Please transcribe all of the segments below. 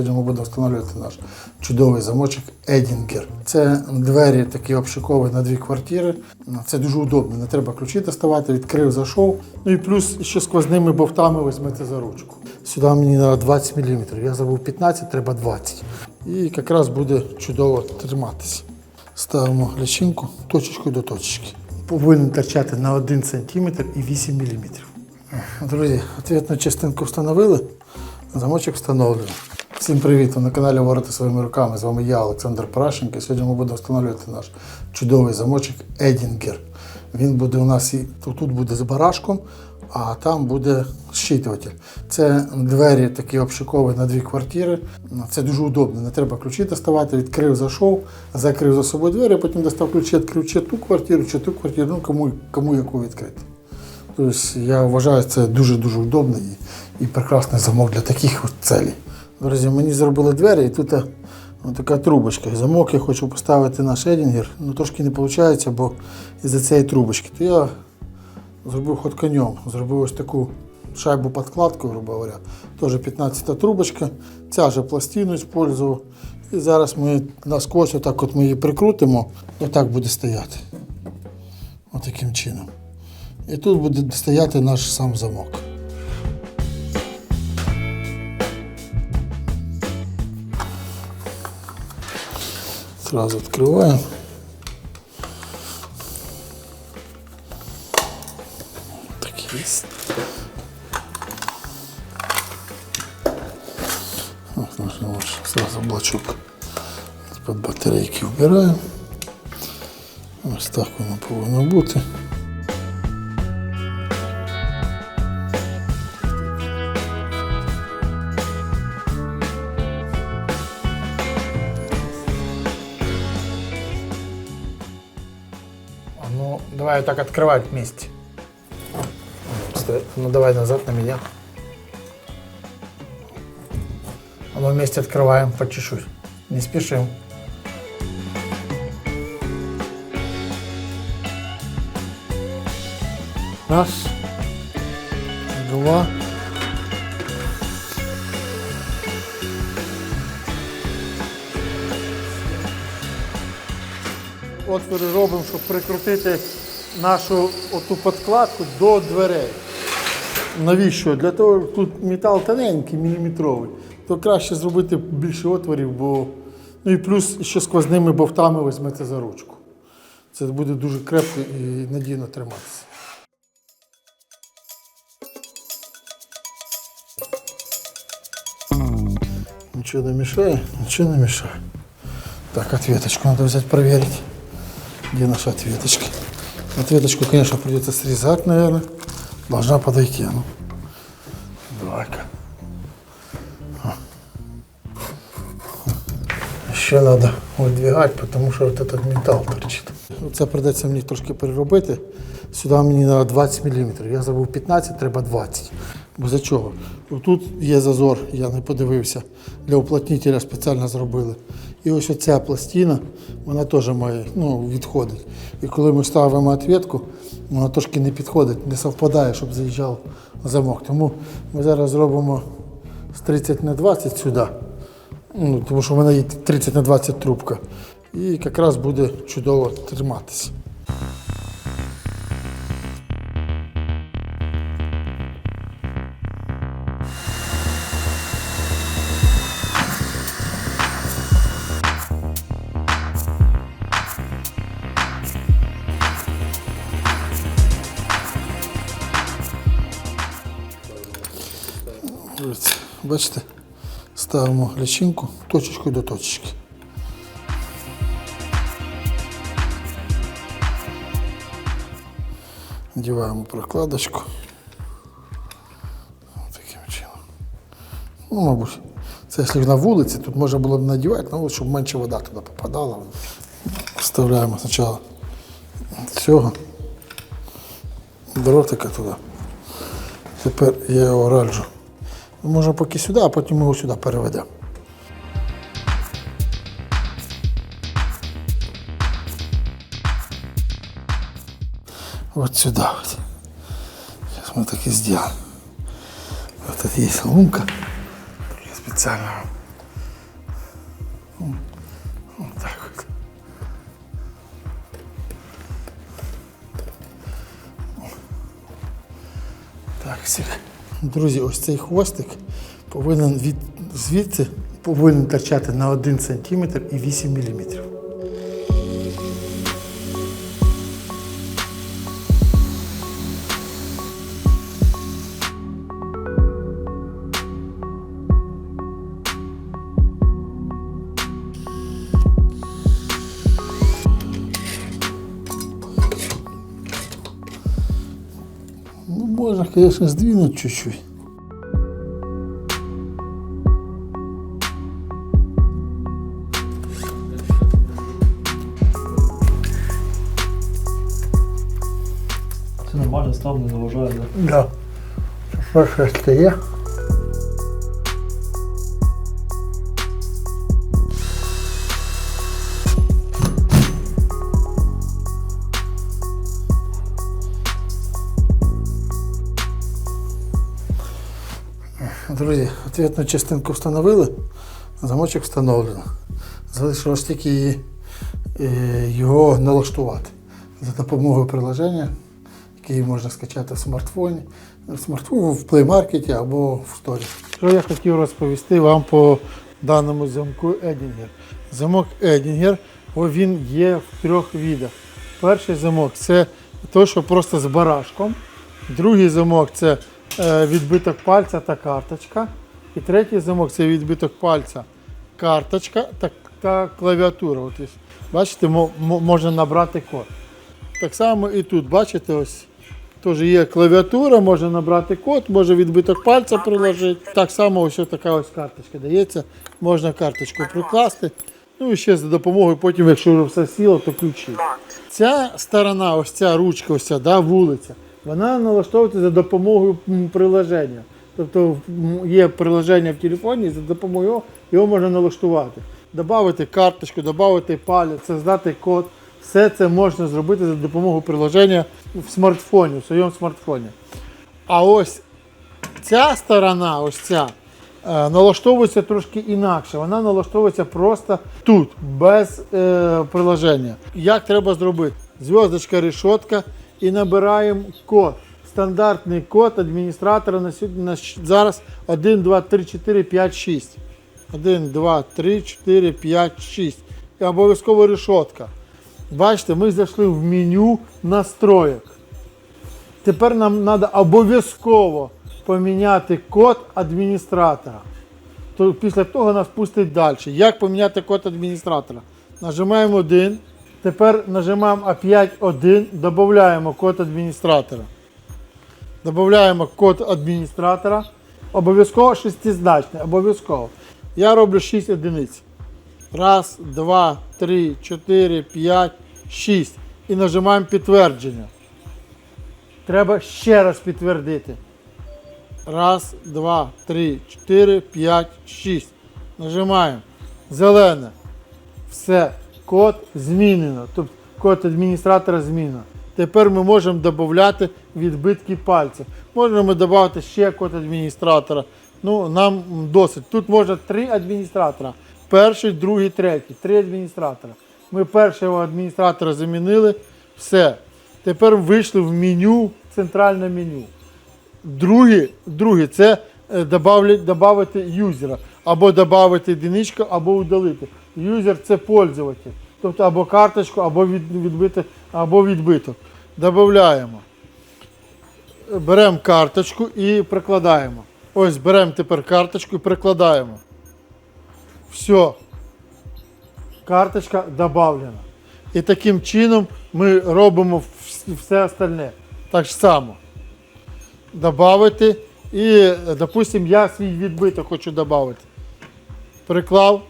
Сьогодні ми будемо встановлювати наш чудовий замочок Едінгер. Це двері такі обшукові на дві квартири. Це дуже удобно, не треба ключі доставати, відкрив, зайшов. Ну і плюс ще сквозними бовтами візьмете за ручку. Сюди мені на 20 мм. Я забув 15, треба 20. І якраз буде чудово триматися. Ставимо лічинку точечкою до точечки. Повинен торчати на 1 см і 8 мм. Друзі, ответну частинку встановили, замочок встановлено. Всім привіт! Ви на каналі Вороти своїми руками. З вами я, Олександр Парашенко. Сьогодні ми будемо встановлювати наш чудовий замочок Едінгер. Він буде у нас і тут буде з барашком, а там буде щитуватель. Це двері такі обшукові на дві квартири. Це дуже удобно. Не треба ключі доставати. Відкрив, зайшов, закрив за собою двері, потім достав ключі, відкрив чи ту квартиру, чи ту квартиру, ну кому, кому яку відкрити. Тобто я вважаю, це дуже-дуже удобно і, і прекрасний замок для таких от целей. Друзі, мені зробили двері, і тут е, така трубочка. Замок я хочу поставити на шедінгер, ну трошки не виходить, бо із-за цієї трубочки. То я зробив ход конем, зробив ось таку шайбу подкладку, грубо говоря. Теж 15 трубочка, ця же пластину використовував. І зараз ми на отак от ми її прикрутимо, отак буде стояти. Отаким чином. І тут буде стояти наш сам замок. Сразу открываем. Так есть. Вот, наш, сразу блочок под батарейки убираем. Ось так воно повинно бути. Давай так открывать вместе. Стой. Ну, давай назад на меня. А мы вместе открываем по чуть-чуть. Не спешим. Раз, два. Отвори робимо, щоб прикрутити нашу оту подкладку до дверей. Навіщо? Для того, тут метал тоненький, міліметровий, то краще зробити більше отворів, бо ну і плюс ще сквозними бовтами візьмете за ручку. Це буде дуже крепко і надійно триматися. Ничего не мешает, ничего не мешает. Так, ответочку надо взять проверить. Где наша ответочка? Ответочку, конечно, придется срезать, наверное. Должна подойти. Ну. Давай-ка. Ще надо выдвигать, потому что вот этот металл торчит. Це придеться мені трошки переробити. Сюди мені на 20 мм. Я забув 15, треба 20. Бо за чого? Тут є зазор, я не подивився. Для уплотнителя спеціально зробили. І ось оця пластина, вона теж має, ну, відходить. І коли ми ставимо ответку, вона трошки не підходить, не совпадає, щоб заїжджав замок. Тому ми зараз зробимо з 30 на 20 сюди. Ну, тому що в мене є 30 на 20 трубка. І якраз буде чудово триматися. Ось, Бачите, ставимо лічинку точечкою до точечки. Надіваємо прокладочку. Таким чином. Ну, мабуть, це якщо на вулиці, тут можна було б надівати, ну, щоб менше вода туди попадала. Вставляємо спочатку цього дротика туди. Тепер я його раджу. Може поки сюди, а потім ми його сюди переведемо. Сюда вот. Сейчас мы так и сделаем. Вот тут есть лунка. Я специально Так от. Так, всіх. Друзі, ось цей хвостик повинен від звідси повинен торчати на 1 см і 8 мм. Конечно, сдвинуть чуть-чуть. Все нормально, ставлю, не заважає, да? Да. Перше стає. Друзі, ответну частинку встановили, замочок встановлено. Залишилось тільки е, його налаштувати за допомогою приложення, яке можна скачати в смартфоні, в смартфоні, в плеймаркеті або в сторі. Що я хотів розповісти вам по даному замку Едінгер. Замок Едінгер, він є в трьох видах. Перший замок це той, що просто з барашком. Другий замок це відбиток пальця та карточка. І третій замок це відбиток пальця, карточка та, та клавіатура. От, бачите, мо- мо- можна набрати код. Так само і тут, бачите, ось теж є клавіатура, можна набрати код, може відбиток пальця приложити. Так само ось така ось карточка дається. Можна карточку прикласти. Ну і ще за допомогою, потім, якщо вже все сіло, то ключі. Ця сторона, ось ця ручка, ось ця, да, вулиця, вона налаштовується за допомогою приложення. Тобто є приложення в телефоні, і за допомогою його, можна налаштувати. Добавити карточку, додати палець, создати код. Все це можна зробити за допомогою приложення в смартфоні, в своєму смартфоні. А ось ця сторона, ось ця, е, налаштовується трошки інакше. Вона налаштовується просто тут, без е, приложення. Як треба зробити? Зв'язочка, решетка і набираємо код. Стандартний код адміністратора на сьогодні на зараз 1, 2, 3, 4, 5, 6. 1, 2, 3, 4, 5, 6. І обов'язково решетка. Бачите, ми зайшли в меню настроєк. Тепер нам треба обов'язково поміняти код адміністратора. То після того нас пустить далі. Як поміняти код адміністратора? Нажимаємо 1. Тепер нажимаємо опять 1, додаємо код адміністратора. Додаємо код адміністратора. Обов'язково шестизначний. Обов'язково. Я роблю 6 одиниць. Раз, два, три, чотири, п'ять, шість. І нажимаємо підтвердження. Треба ще раз підтвердити. Раз, два, три, чотири, п'ять, шість. Нажимаємо. Зелене. Все. Код змінено. Тобто код адміністратора змінено. Тепер ми можемо додати відбитки пальців. Можемо додати ще код адміністратора. Ну, нам досить. Тут можна три адміністратора. Перший, другий, третій. Три адміністратора. Ми першого адміністратора замінили. Все. Тепер вийшли в меню, центральне меню. Друге, друге це е, добавити юзера. Або додати одиничку, або удалити. Юзер це пользователь. Тобто або карточку, або відбити, або відбиток. Додаємо. Беремо карточку і прикладаємо. Ось беремо тепер карточку і прикладаємо. Все. Карточка додавлена. І таким чином ми робимо все остальне. Так само. Добавити. І, допустимо, я свій відбиток хочу додати. Приклав.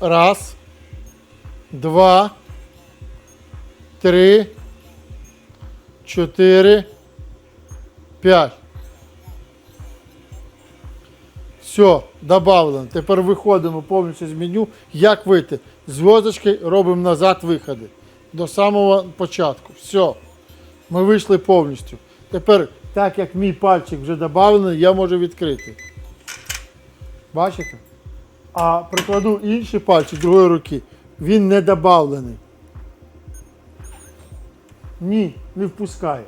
Раз. Два. Три. Чотири. П'ять. Все, добавлено. Тепер виходимо повністю з меню. Як вийти? Зв'язочки робимо назад виходи. До самого початку. Все. Ми вийшли повністю. Тепер, так як мій пальчик вже додавлений, я можу відкрити. Бачите? А прикладу інший пальчик другої руки, він не добавлений. Ні, не впускає.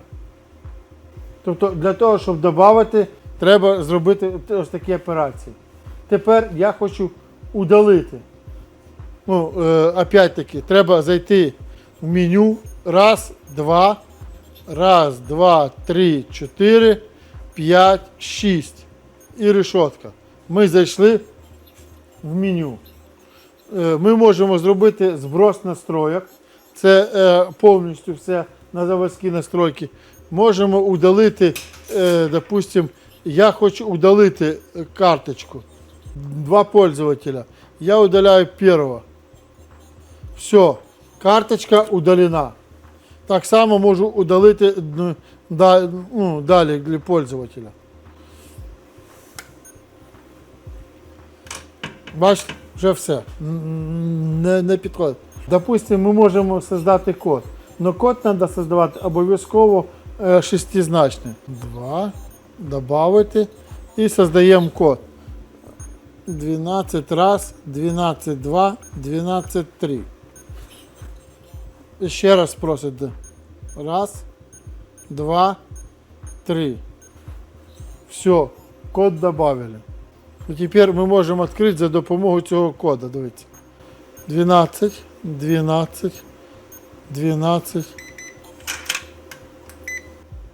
Тобто для того, щоб додати, треба зробити ось такі операції. Тепер я хочу удалити. Ну, е, опять-таки, треба зайти в меню. Раз, два, раз, два, три, чотири, п'ять, шість. І решетка. Ми зайшли в меню. Е, Ми можемо зробити зброс настроєк. Це е, повністю все на заводські настройки. Можемо удалити, е, допустим, я хочу удалити е, карточку. Два пользователя. Я удаляю первого. Все, карточка удалена. Так само можу удалити ну, далі для пользователя. Бачите, вже все. Не, не підходить. Допустимо, ми можемо создати код. Но код треба создавати обов'язково е, шестизначний. Два. Добавити. І создаємо код. 12 раз, 12 2, 12 3. І ще раз просить. Раз, два, три. Все, код добавили. І тепер ми можемо відкрити за допомогою цього коду. Дивіться. 12, 12, 12.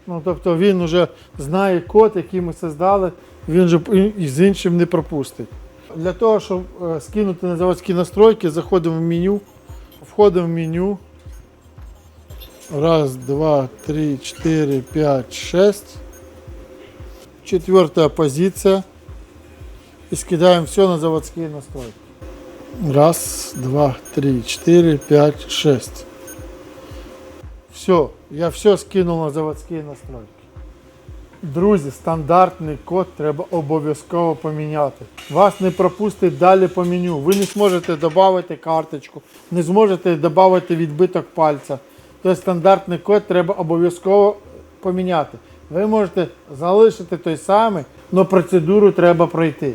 Ну, тобто він вже знає код, який ми создали, він же і- з іншим не пропустить. Для того, щоб е, скинути на заводські настройки, заходимо в меню, входимо в меню. Раз, два, три, четыре, пять, шесть. Четвертая позиция. И скидаем все на заводские настройки. Раз, два, три, четыре, пять, шесть. Все, я все скинув на заводські настройки. Друзі, стандартний код треба обов'язково поміняти. Вас не пропустить далі по меню. Ви не зможете додати карточку, не зможете додати відбиток пальця. Тобто стандартний код треба обов'язково поміняти. Ви можете залишити той самий, але процедуру треба пройти.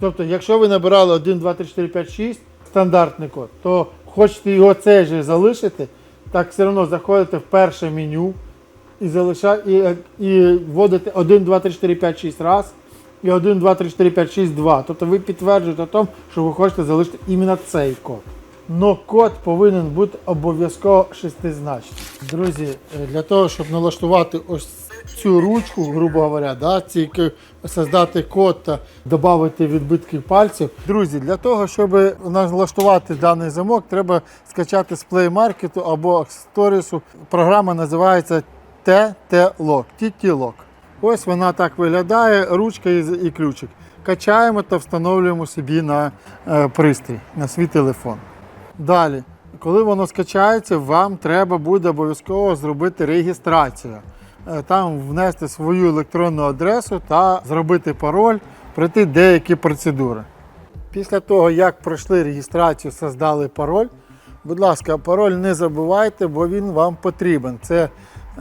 Тобто, якщо ви набирали 1, 2, 3, 4, 5, 6 стандартний код, то хочете його цей же залишити, так все одно заходите в перше меню і залишаєте і, і вводите 1, 2, 3, 4, 5, 6 раз і 1, 2, 3, 4, 5, 6, 2. Тобто ви підтверджуєте тому, що ви хочете залишити іменно цей код. Но код повинен бути обов'язково шестизначний. Друзі, е, для того, щоб налаштувати ось цю ручку, грубо говоря, да, ці, создати код додати відбитки пальців. Друзі, для того, щоб налаштувати даний замок, треба скачати з Play Market або Stories. Програма називається TT-Lock. TT-Lock. Ось вона так виглядає, ручка і, і ключик. Качаємо та встановлюємо собі на е, пристрій, на свій телефон. Далі, коли воно скачається, вам треба буде обов'язково зробити реєстрацію. Е, Там внести свою електронну адресу та зробити пароль, пройти деякі процедури. Після того, як пройшли реєстрацію, создали пароль, будь ласка, пароль не забувайте, бо він вам потрібен. Це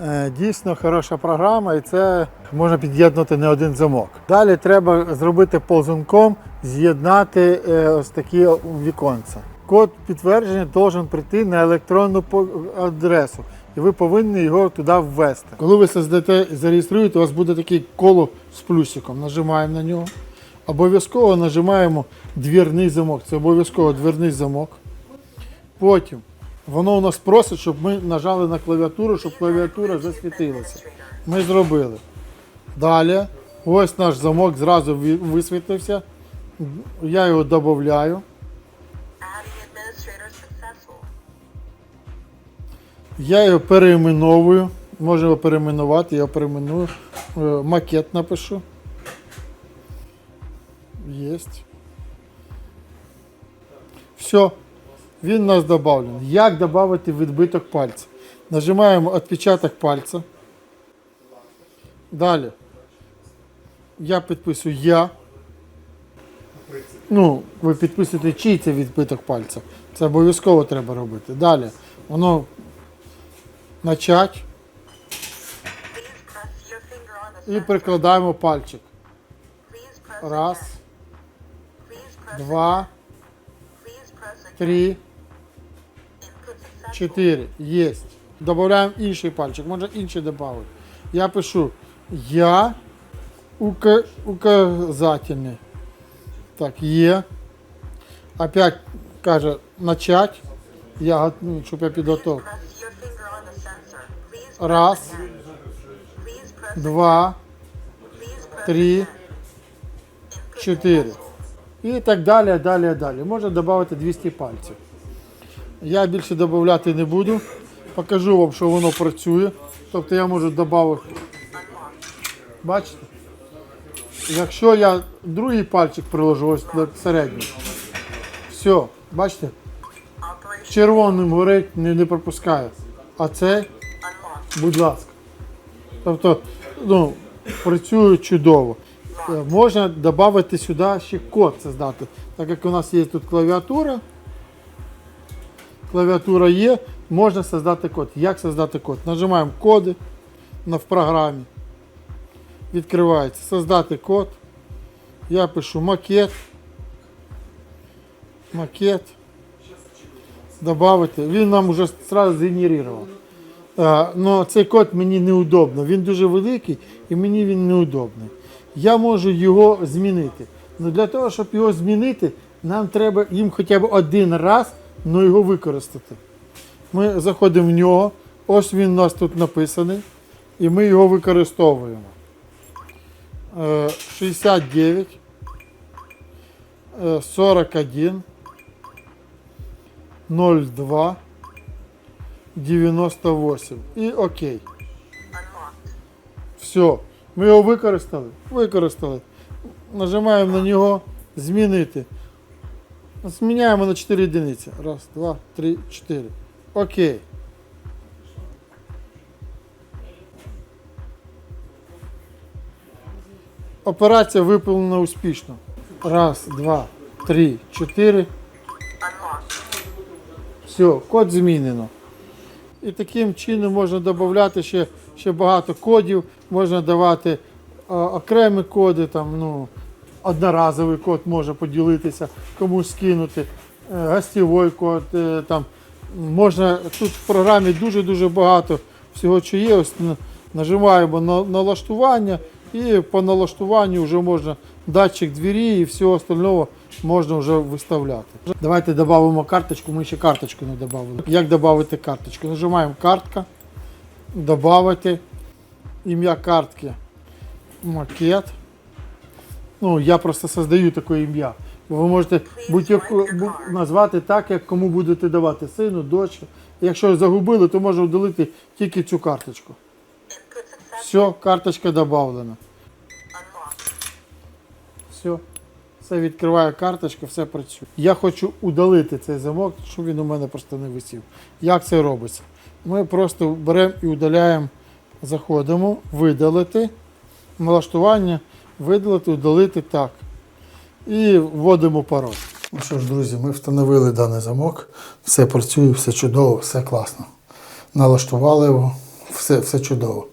е, дійсно хороша програма і це можна під'єднати не один замок. Далі треба зробити ползунком, з'єднати е, ось такі віконця. Код підтвердження має прийти на електронну адресу, і ви повинні його туди ввести. Коли ви создате, зареєструєте, у вас буде таке коло з плюсиком. Нажимаємо на нього. Обов'язково нажимаємо двірний замок. Це обов'язково двірний замок. Потім воно у нас просить, щоб ми нажали на клавіатуру, щоб клавіатура засвітилася. Ми зробили. Далі, ось наш замок зразу висвітився. Я його додаю. Я його переименовую. Можемо перейменувати, я перейменую. Е, Макет напишу. Єсть. Все. Він у нас додавлений. Як додати відбиток пальця? Нажимаємо відпечаток пальця. Далі. Я підписую я. Ну, ви підписуєте, чий це відбиток пальця. Це обов'язково треба робити. Далі. Воно начать і прикладаємо пальчик. Раз, два, три, чотири. Єсть. Добавляємо інший пальчик, може інший додати. Я пишу я ука- указательний. Так, є. Опять каже начать. Я, го- ну, щоб я підготував. Раз, два, три. Чотири. І так далі, далі, далі. Можна додати 200 пальців. Я більше додати не буду. Покажу вам, що воно працює. Тобто я можу додати. Бачите? Якщо я другий пальчик приложу, ось середній. Все, бачите? Червоним горить, не, не пропускає. А цей. Будь ласка. Тобто, ну, працює чудово. Е, Можна додати сюди ще код создати. Так як у нас є тут клавіатура. Клавіатура є, можна создати код. Як создати код? Нажимаємо коди в програмі. Відкривається. Создати код. Я пишу макет. Макет. Добавити. Він нам вже одразу згенерував. Але цей код мені неудобно. Він дуже великий і мені він неудобний. Я можу його змінити. Ну для того, щоб його змінити, нам треба їм хоча б один раз ну, його використати. Ми заходимо в нього, ось він у нас тут написаний, і ми його використовуємо. Е, 69, е, 41, 02, 98. І окей. Все. Ми його використали? Використали. Нажимаємо на нього змінити. Зміняємо на 4 одиниці. Раз, два, три, чотири. Окей. Операція виповнена успішно. Раз, два, три, чотири. Все, код змінено. І таким чином можна додати ще, ще багато кодів, можна давати окремі коди, там, ну, одноразовий код може поділитися, комусь скинути, е, гостєвий код. е, там, можна, тут в програмі дуже-дуже багато всього, що є. Ось нажимаємо на налаштування і по налаштуванню вже можна датчик двері і всього остального можна вже виставляти. Давайте додамо карточку, ми ще карточку не додали. Як додати карточку? Нажимаємо картка, додати ім'я картки, макет. Ну, я просто создаю таке ім'я. Ви можете назвати так, як кому будете давати сину, дочі. Якщо загубили, то можна вдалити тільки цю карточку. Все, карточка додана. Все. Все відкриває карточка, все працює. Я хочу удалити цей замок, щоб він у мене просто не висів. Як це робиться? Ми просто беремо і удаляємо, заходимо, видалити, налаштування, видалити, удалити так. І вводимо пароль. Ну що ж, друзі, ми встановили даний замок. Все працює, все чудово, все класно. Налаштували його, все, все чудово.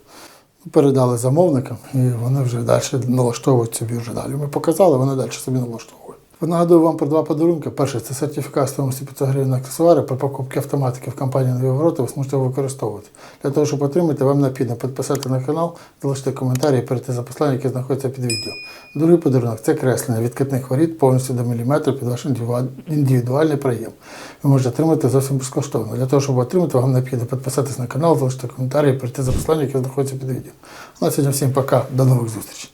Передали замовникам, і вони вже далі налаштовують собі вже далі. Ми показали, вони далі собі налаштовують. Нагадую вам про два подарунки. Перший це сертифікат стоїмості 500 гривень на аксесуари при покупці автоматики в компанії Нові Ворота, ви зможете використовувати. Для того, щоб отримати, вам необхідно підписати на канал, залишити коментарі і перейти за посланням, яке знаходиться під відео. Другий подарунок це креслення відкатних воріт повністю до міліметру під ваш індивідуальний прийом. Ви можете отримати зовсім безкоштовно. Для того, щоб отримати, вам необхідно підписатись на канал, залишити коментарі і перейти за посланням, яке знаходиться під відео. Ну, а сьогодні всім пока, до нових зустрічей.